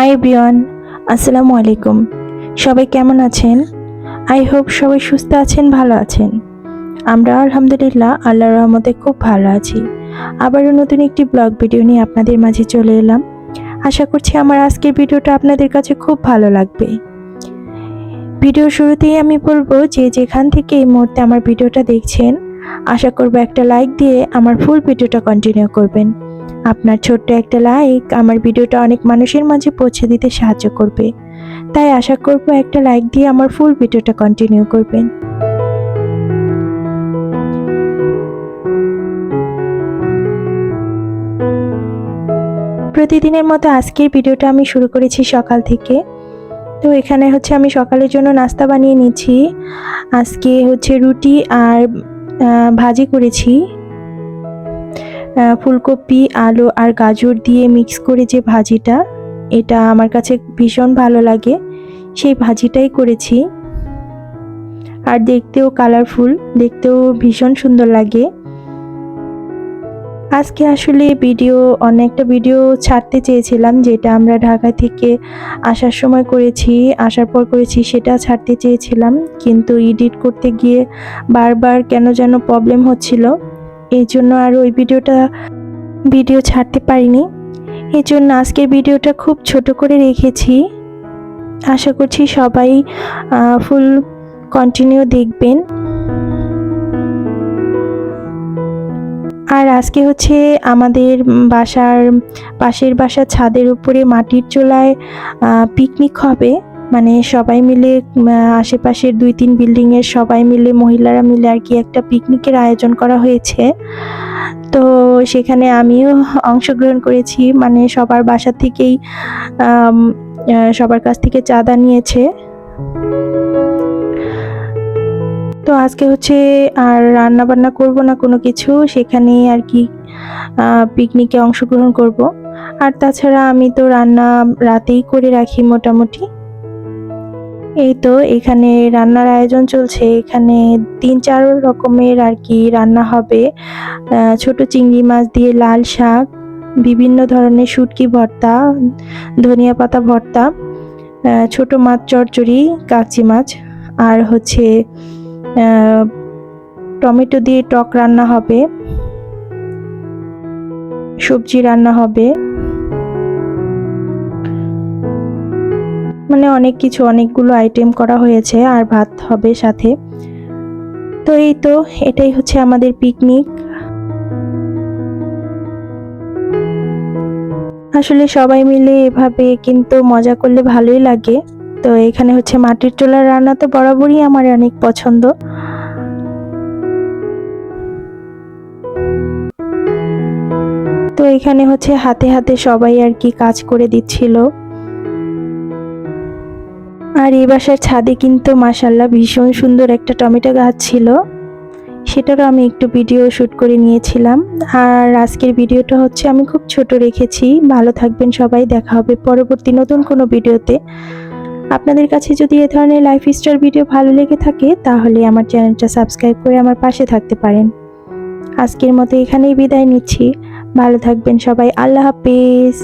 High বিয়ন আসসালামু আলাইকুম। সবাই কেমন আছেন? আই হোপ সবাই সুস্থ আছেন, ভালো আছেন। আমরা আলহামদুলিল্লাহ আল্লাহর রহমতে খুব ভালো আছি। আবারও নতুন একটি ব্লগ ভিডিও নিয়ে আপনাদের মাঝে চলে এলাম। আশা করছি আমার আজকের ভিডিওটা আপনাদের কাছে খুব ভালো লাগবে। ভিডিও শুরুতেই আমি বলব যে যেখান থেকে এই মুহূর্তে আমার ভিডিওটা দেখছেন, আশা করব একটা লাইক দিয়ে আমার ফুল ভিডিওটা কন্টিনিউ করবেন। আপনার ছোট্ট একটা লাইক আমার ভিডিওটা অনেক মানুষের মাঝে পৌঁছে দিতে সাহায্য করবে। তাই আশা করব একটা লাইক দিয়ে আমার ফুল ভিডিওটা কন্টিনিউ করবেন। প্রতিদিনের মতো আজকের ভিডিওটা আমি শুরু করেছি সকাল থেকে। তো এখানে হচ্ছে আমি সকালের জন্য নাস্তা বানিয়ে নিয়েছি আজকে হচ্ছে রুটি আর ভাজি করেছি। ফুলকপি, আলু আর গাজর দিয়ে মিক্স করে যে ভাজিটা, এটা আমার কাছে ভীষণ ভালো লাগে। সেই ভাজিটাই করেছি। আর দেখতেও কালারফুল দেখতেও ভীষণ সুন্দর লাগে। আজকে আসলে ভিডিও অনেকটা ভিডিও ছাড়তে চেয়েছিলাম, যেটা আমরা ঢাকা থেকে আসার সময় করেছি, আসার পর করেছি সেটা ছাড়তে চেয়েছিলাম। কিন্তু এডিট করতে গিয়ে বারবার কেন যেন প্রবলেম হচ্ছিল। এই জন্য আর ওই ভিডিওটা, ভিডিও ছাড়তে পারিনি। এই জন্য আজকের ভিডিওটা খুব ছোট করে রেখেছি। আশা করছি সবাই ফুল কন্টিনিউ দেখবেন। আর আজকে হচ্ছে আমাদের বাসার, পাশের বাসার ছাদের উপরে মাটির চুলায় পিকনিক হবে। মানে সবাই মিলে আশেপাশের দুই তিন বিল্ডিংয়ের সবাই মিলে, মহিলারা মিলে আর কি একটা পিকনিকের আয়োজন করা হয়েছে। তো সেখানে আমিও অংশগ্রহণ করেছি মানে সবার বাসা থেকেই সবার কাছ থেকে চাঁদা নিয়েছে। তো আজকে হচ্ছে আর রান্না বান্না করব না কোনো কিছু সেখানে আর কি পিকনিকে অংশগ্রহণ করব। আর তাছাড়া আমি তো রান্না রাতেই করে রাখি মোটামুটি। এই তো এখানে রান্নার আয়োজন চলছে। এখানে তিন চার রকমের আর কি রান্না হবে। ছোট চিংড়ি মাছ দিয়ে লাল শাক, বিভিন্ন ধরনের শুটকি ভর্তা, ধনিয়া পাতা ভর্তা ছোট মাছ চচ্চড়ি কাচি মাছ, আর হচ্ছে টমেটো দিয়ে টক রান্না হবে। সবজি রান্না হবে। মানে অনেক কিছু, অনেকগুলো আইটেম করা হয়েছে আর ভাত হবে সাথে। তো এই তো, এটাই হচ্ছে আমাদের পিকনিক আসলে সবাই মিলে এভাবে কিন্তু মজা করলে ভালোই লাগে। তো এখানে হচ্ছে মাটির চুলার রান্না তো বরাবরই আমার অনেক পছন্দ। তো এখানে হচ্ছে হাতে হাতে সবাই আর কি কাজ করে দিচ্ছিল। আর এই বাসার ছাদে কিন্তু মাসাল্লাহ ভীষণ সুন্দর একটা টমেটো গাছ ছিল। সেটারও আমি একটু ভিডিও শ্যুট করে নিয়েছিলাম। আর আজকের ভিডিওটা হচ্ছে আমি খুব ছোট রেখেছি। ভালো থাকবেন সবাই, দেখা হবে পরবর্তী নতুন কোনো ভিডিওতে। আপনাদের কাছে যদি এ ধরনের লাইফস্টাইল ভিডিও ভালো লেগে থাকে, তাহলে আমার চ্যানেলটা সাবস্ক্রাইব করে আমার পাশে থাকতে পারেন। আজকের মতো এখানেই বিদায় নিচ্ছি। ভালো থাকবেন সবাই, আল্লাহ হাফিজ।